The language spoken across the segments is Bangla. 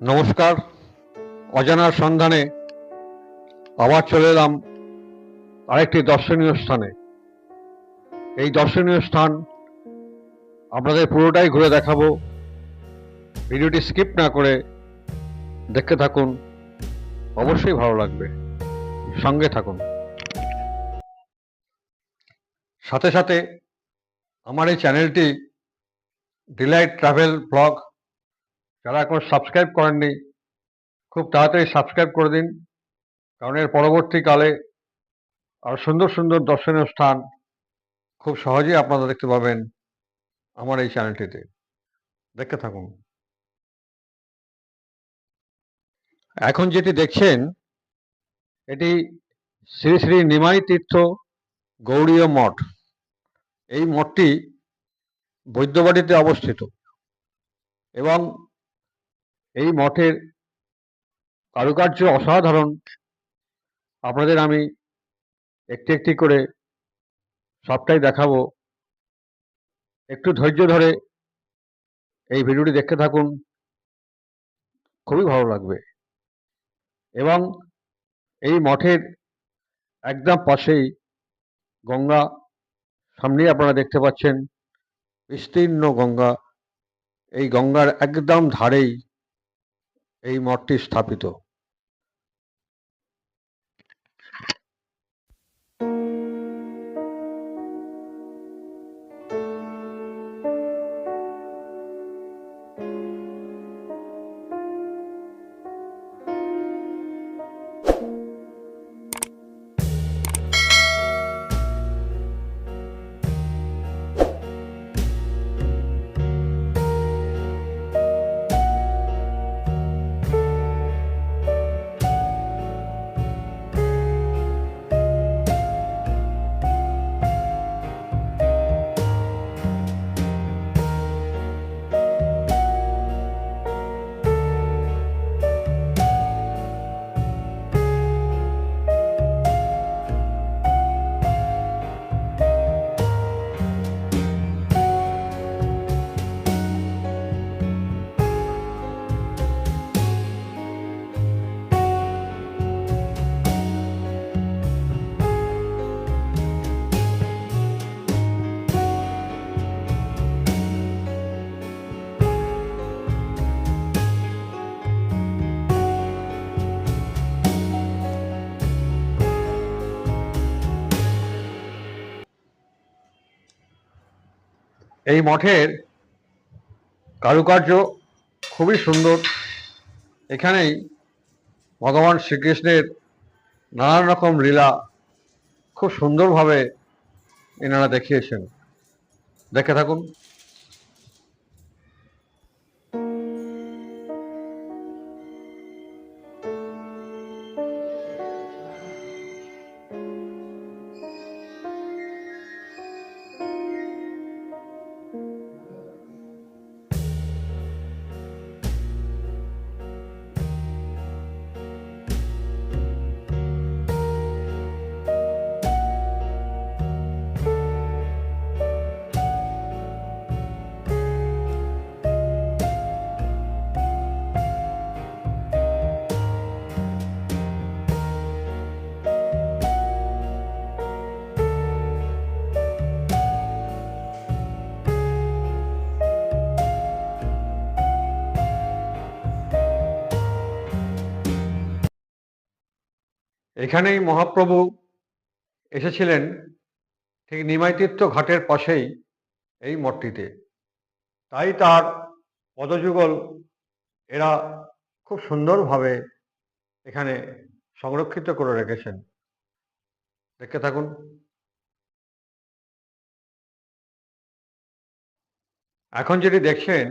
নমস্কার। অজানার সন্ধানে আবার চলে এলাম আরেকটি দর্শনীয় স্থানে। এই দর্শনীয় স্থান আপনাদের পুরোটাই ঘুরে দেখাবো। ভিডিওটি স্কিপ না করে দেখতে থাকুন। অবশ্যই ভালো লাগবে। সঙ্গে থাকুন। সাথে সাথে আমার এই চ্যানেলটি ডিলাইট ট্রাভেল ব্লগ যারা এখন সাবস্ক্রাইব করেননি, খুব তাড়াতাড়ি সাবস্ক্রাইব করে দিন, কারণ এর পরবর্তীকালে আর সুন্দর সুন্দর দর্শনীয় স্থান খুব সহজেই আপনারা দেখতে পাবেন আমার এই চ্যানেলটিতে দেখতে থাকুন। এখন যেটি দেখছেন, এটি শ্রী শ্রী নিমাই তীর্থ গৌড়ীয় মঠ। এই মঠটি বৈদ্যবাড়িতে অবস্থিত এবং এই মঠের কারুকার্য অসাধারণ। আপনাদের আমি একটি একটি করে সবটাই দেখাবো। একটু ধৈর্য ধরে এই ভিডিওটি দেখতে থাকুন। খুবই ভালো লাগবে। এবং এই মঠের একদম পাশেই গঙ্গা, সামনেই আপনারা দেখতে পাচ্ছেন বিস্তীর্ণ গঙ্গা। এই গঙ্গার একদম ধারেই এই মঠটি স্থাপিত। এই মঠের কারুকার্য খুবই সুন্দর। এখানেই ভগবান শ্রীকৃষ্ণের নানান রকম লীলা খুব সুন্দরভাবে এনারা দেখিয়েছেন। দেখে থাকুন। এখানেই মহাপ্রভু এসেছিলেন, ঠিক নিমাইতীর্থ ঘাটের পাশেই এই মঠটিতে। তাই তার পদযুগল এরা খুব সুন্দরভাবে এখানে সংরক্ষিত করে রেখেছেন। দেখতে থাকুন। এখন যেটি দেখছেন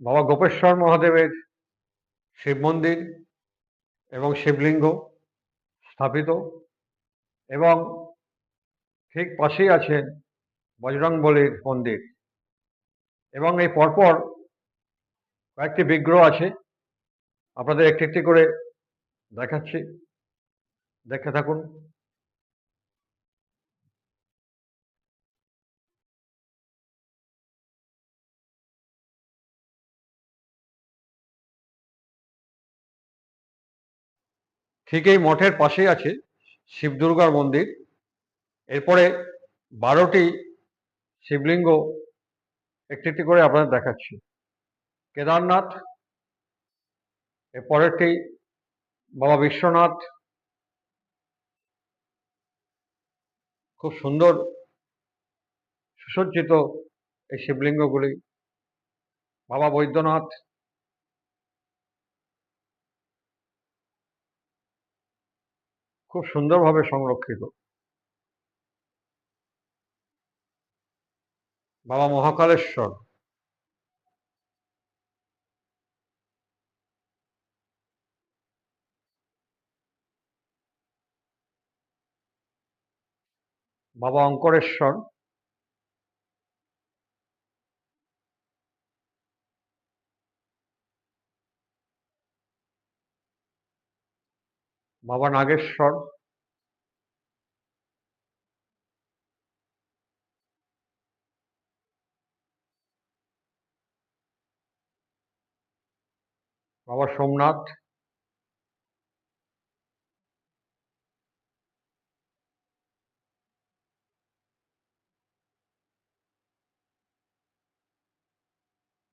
বাবা গোপেশ্বর মহাদেবের শিব মন্দির এবং শিবলিঙ্গ স্থাপিত এবং ঠিক পাশেই আছেন বজরংবলীর মন্দির। এবং এই পরপর কয়েকটি বিগ্রহ আছে, আপনাদের একটি একটি করে দেখাচ্ছি। দেখে থাকুন। ঠিক এই মঠের পাশেই আছে শিব দুর্গার মন্দির। এরপরে বারোটি শিবলিঙ্গ একটি একটি করে আপনাদের দেখাচ্ছি। কেদারনাথ এর পরেরটি বাবা বিশ্বনাথ। খুব সুন্দর সুসজ্জিত এই শিবলিঙ্গগুলি। বাবা বৈদ্যনাথ খুব সুন্দরভাবে সংরক্ষিত। বাবা মহাকালেশ্বর। বাবা অঙ্করেশ্বর। বাবা নাগেশ্বর। বাবা সোমনাথ।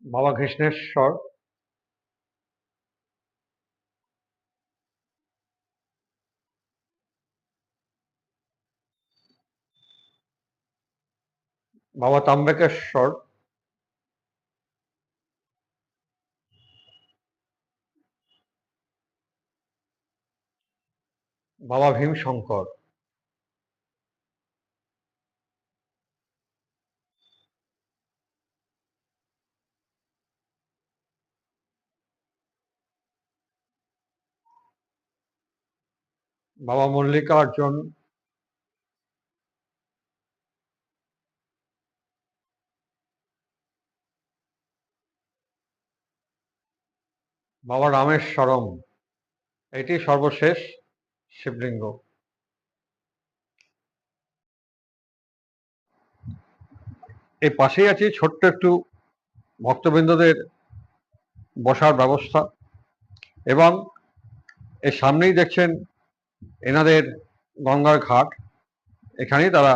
বাবা কৃষ্ণেশ্বর বাবা তাম্বেকেশ্বর বাবা ভীমশঙ্কর। বাবা মল্লিকার্জুন। বাবা রামেশ্বরম। এটি সর্বশেষ শিবলিঙ্গ। এই পাশেই আছে ছোট্ট একটু ভক্তবৃন্দদের বসার ব্যবস্থা এবং এর সামনেই দেখছেন এনাদের গঙ্গার ঘাট। এখানেই তারা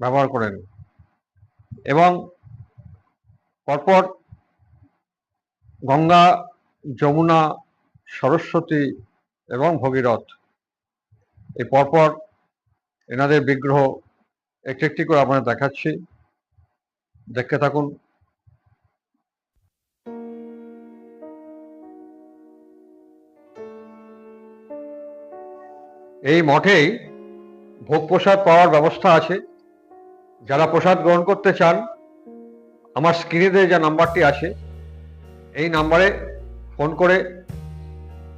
ব্যবহার করেন। এবং পরপর গঙ্গা যমুনা, সরস্বতী এবং ভগীরথ। এই পরপর এনাদের বিগ্রহ একটি একটি করে আপনাদের দেখাচ্ছি। দেখতে থাকুন। এই মঠেই ভোগ প্রসাদ পাওয়ার ব্যবস্থা আছে। যারা প্রসাদ গ্রহণ করতে চান, আমার স্ক্রিনে যে নাম্বারটি আছে, এই নাম্বারে ফোন করে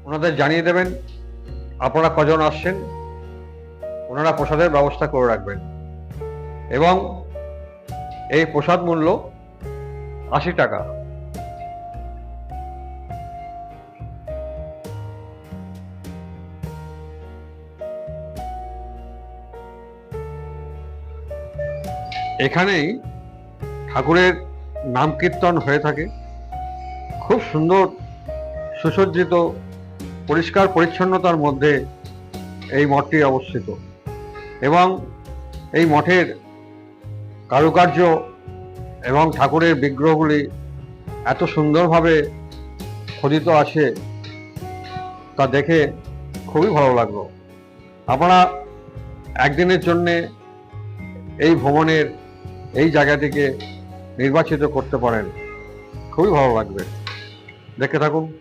ওনাদের জানিয়ে দেবেন, আপনারা কজন আসছেন, ওনারা প্রসাদের ব্যবস্থা করে রাখবেন। এবং এই প্রসাদ মূল্য আশি টাকা। এখানেই ঠাকুরের নাম কীর্তন হয়ে থাকে। খুব সুন্দর সুসজ্জিত, পরিষ্কার পরিচ্ছন্নতার মধ্যে এই মঠটি অবস্থিত। এবং এই মঠের কারুকার্য এবং ঠাকুরের বিগ্রহগুলি এত সুন্দরভাবে খোদিত আছে, তা দেখে খুবই ভালো লাগল। আপনারা একদিনের জন্যে এই ভ্রমণের এই জায়গাটিকে নির্বাচিত করতে পারেন। খুবই ভালো লাগবে। দেখে থাকুন।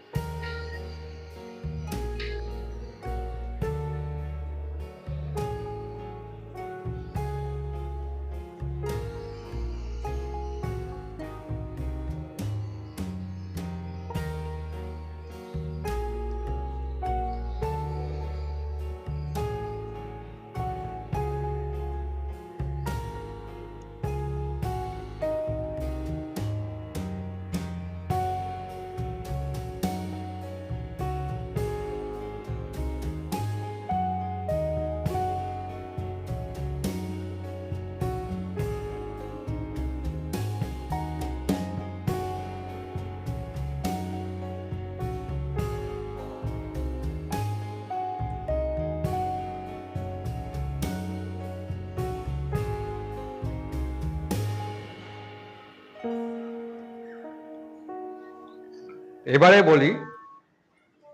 এবারে বলি,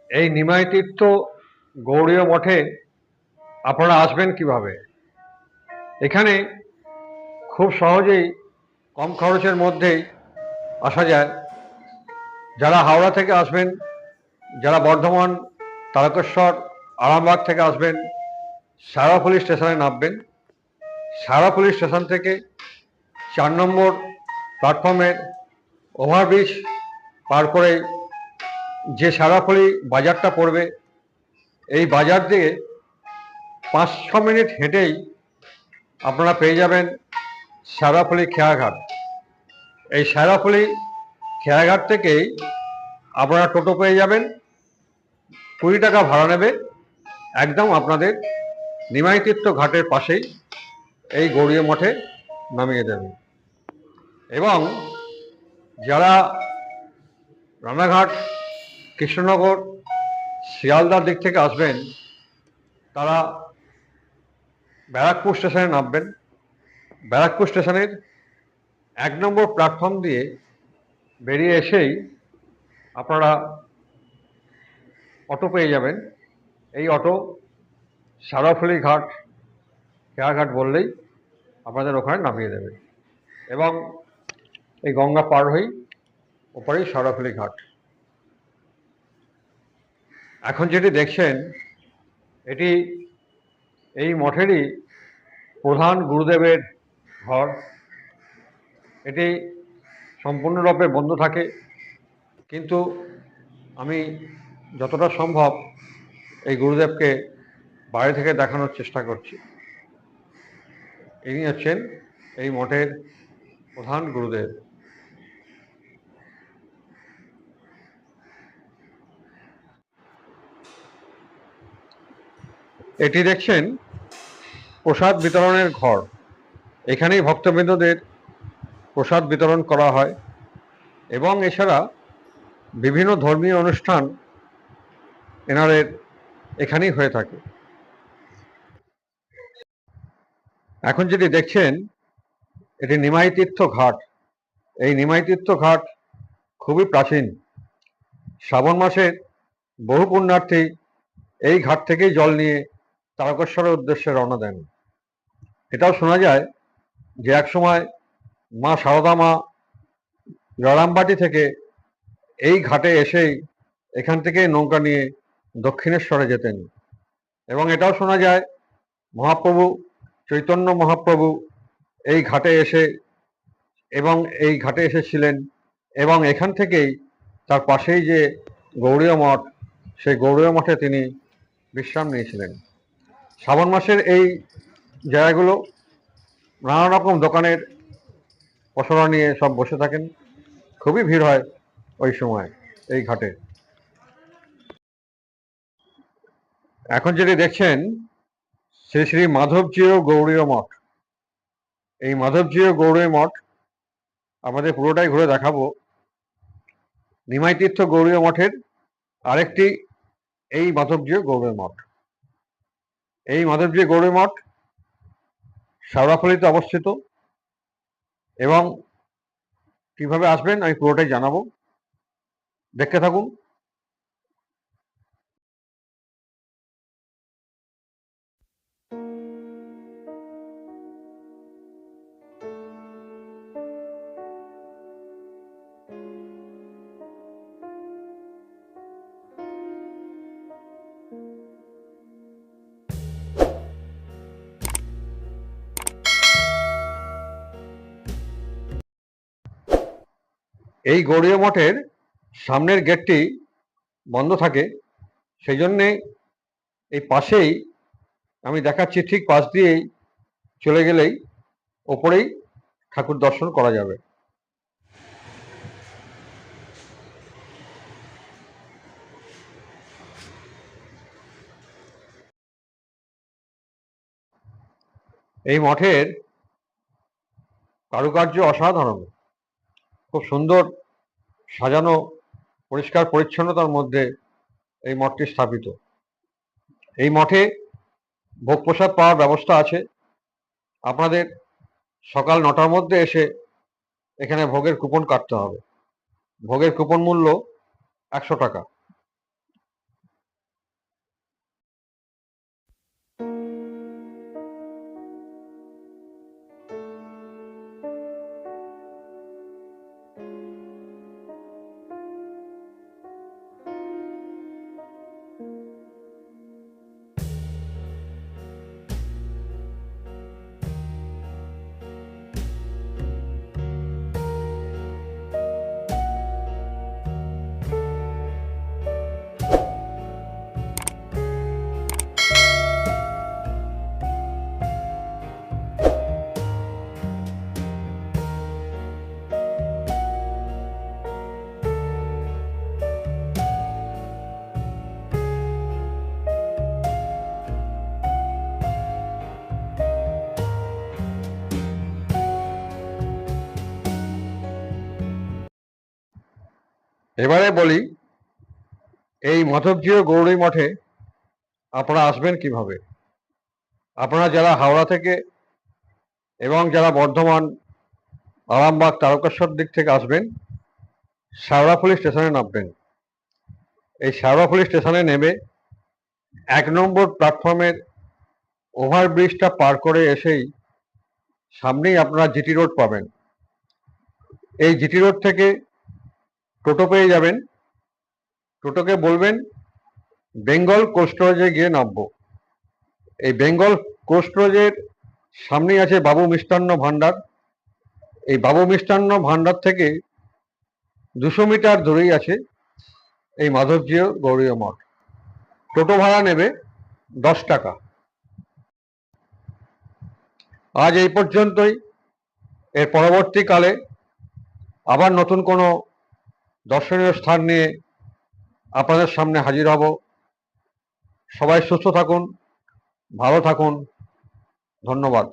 এই নিমাই তীর্থ গৌড়ীয় মঠে আপনারা আসবেন কীভাবে? এখানে খুব সহজেই কম খরচের মধ্যেই আসা যায়। যারা হাওড়া থেকে আসবেন, যারা বর্ধমান, তারকেশ্বর, আরামবাগ থেকে আসবেন সারাফুলি স্টেশনে নামবেন। সারাফুলি স্টেশন থেকে চার নম্বর প্ল্যাটফর্মের ওভারব্রিজ পার করে যে সারাফুলি বাজারটা পড়বে, এই বাজার দিয়ে পাঁচ ছ মিনিট হেঁটেই আপনারা পেয়ে যাবেন সারাফুলি খেয়াঘাট। এই সারাফুলি খেয়াঘাট থেকেই আপনারা টোটো পেয়ে যাবেন, কুড়ি টাকা ভাড়া নেবে, একদম আপনাদের নিমাইতীর্থ ঘাটের পাশেই এই গৌরীয় মঠে নামিয়ে দেবে। এবং যারা রানাঘাট কৃষ্ণনগর শিয়ালদার দিক থেকে আসবেন, তারা ব্যারাকপুর স্টেশনে নামবেন। ব্যারাকপুর স্টেশনের এক নম্বর প্ল্যাটফর্ম দিয়ে বেরিয়ে এসেই আপনারা অটো পেয়ে যাবেন। এই অটো সারাফুলি ঘাট খেয়াঘাট বললেই আপনাদের ওখানে নামিয়ে দেবে। এবং এই গঙ্গা পার হয়েই ওপারেই সারাফুলি ঘাট। এখন যেটি দেখছেন, এটি এই মঠেরই প্রধান গুরুদেবের ঘর। এটি সম্পূর্ণরূপে বন্ধ থাকে, কিন্তু আমি যতটা সম্ভব এই গুরুদেবকে বাইরে থেকে দেখানোর চেষ্টা করছি। ইনি হচ্ছেন এই মঠের প্রধান গুরুদেব। এটি দেখছেন প্রসাদ বিতরণের ঘর। এখানেই ভক্তবৃন্দদের প্রসাদ বিতরণ করা হয় এবং এছাড়া বিভিন্ন ধর্মীয় অনুষ্ঠান এনাদের এখানেই হয়ে থাকে। এখন যেটি দেখছেন, এটি নিমাই তীর্থ ঘাট। এই নিমাই তীর্থ ঘাট খুবই প্রাচীন। শ্রাবণ মাসের বহু পুণ্যার্থী এই ঘাট থেকেই জল নিয়ে তারকেশ্বরের উদ্দেশ্যে রওনা দেন। এটাও শোনা যায় যে একসময় মা সারদা মা জয়রামবাটি থেকে এই ঘাটে এসেই এখান থেকে নৌকা নিয়ে দক্ষিণেশ্বরে যেতেন। এবং এটাও শোনা যায় মহাপ্রভু, চৈতন্য মহাপ্রভু এই ঘাটে এসে এবং এই ঘাটে এসেছিলেন এবং এখান থেকেই তার পাশেই যে গৌড়ীয় মঠ, সেই গৌড়ীয় মঠে তিনি বিশ্রাম নিয়েছিলেন। শ্রাবণ মাসের এই জায়গাগুলো নানা রকম দোকানের পসরা নিয়ে সব বসে থাকেন। খুবই ভিড় হয় ওই সময়, এই ঘাটে। এখন যেটি দেখছেন, শ্রী শ্রী মাধবজিও গৌড়ীয় মঠ। এই মাধবজিও গৌড়ীয় মঠ আমাদের পুরোটাই ঘুরে দেখাবো। নিমাই তীর্থ গৌড়ীয় মঠের আরেকটি এই মাধবজিও গৌড়ীয় মঠ। এই মাধবজি গৌরী মঠ শাওড়াফলিতে অবস্থিত। এবং কীভাবে আসবেন আমি পুরোটাই জানাব। দেখতে থাকুন। এই গৌড়ীয় মঠের সামনের গেটটি বন্ধ থাকে। সেই জন্যে এই পাশেই আমি দেখাচ্ছি ঠিক পাশ দিয়েই চলে গেলেই ওপরেই ঠাকুর দর্শন করা যাবে। এই মঠের কারুকার্য অসাধারণ। খুব সুন্দর সাজানো, পরিষ্কার পরিচ্ছন্নতার মধ্যে এই মঠটি স্থাপিত। এই মঠে ভোগ প্রসাদ পাওয়ার ব্যবস্থা আছে। আপনাদের সকাল নটার মধ্যে এসে এখানে ভোগের কুপন কাটতে হবে। ভোগের কুপন মূল্য একশো টাকা। এবারে বলি, এই মাধবজিও গৌরী মঠে আপনারা আসবেন কীভাবে? আপনারা যারা হাওড়া থেকে এবং যারা বর্ধমান, আরামবাগ, তারকেশ্বর দিক থেকে আসবেন শেওড়াফুলি স্টেশনে নামবেন। এই শেওড়াফুলি স্টেশনে নেমে এক নম্বর প্ল্যাটফর্মের ওভারব্রিজটা পার করে এসেই সামনেই আপনারা জিটি রোড পাবেন। এই জিটি রোড থেকে টোটো পেয়ে যাবেন। টোটোকে বলবেন, বেঙ্গল কোল্ড স্টোরেজে গিয়ে নামবো। এই বেঙ্গল কোল্ড স্টোরেজের সামনেই আছে বাবু মিষ্টান্ন ভান্ডার। এই বাবু মিষ্টান্ন ভান্ডার থেকে দুশো মিটার দূরেই আছে এই মাধবজিও গৌরীয় মঠ। টোটো ভাড়া নেবে দশ টাকা। আজ এই পর্যন্তই। এর পরবর্তীকালে আবার নতুন কোনো দর্শনীয় স্থান নিয়ে আপনাদের সামনে হাজির হব। সবাই সুস্থ থাকুন ভালো থাকুন। ধন্যবাদ।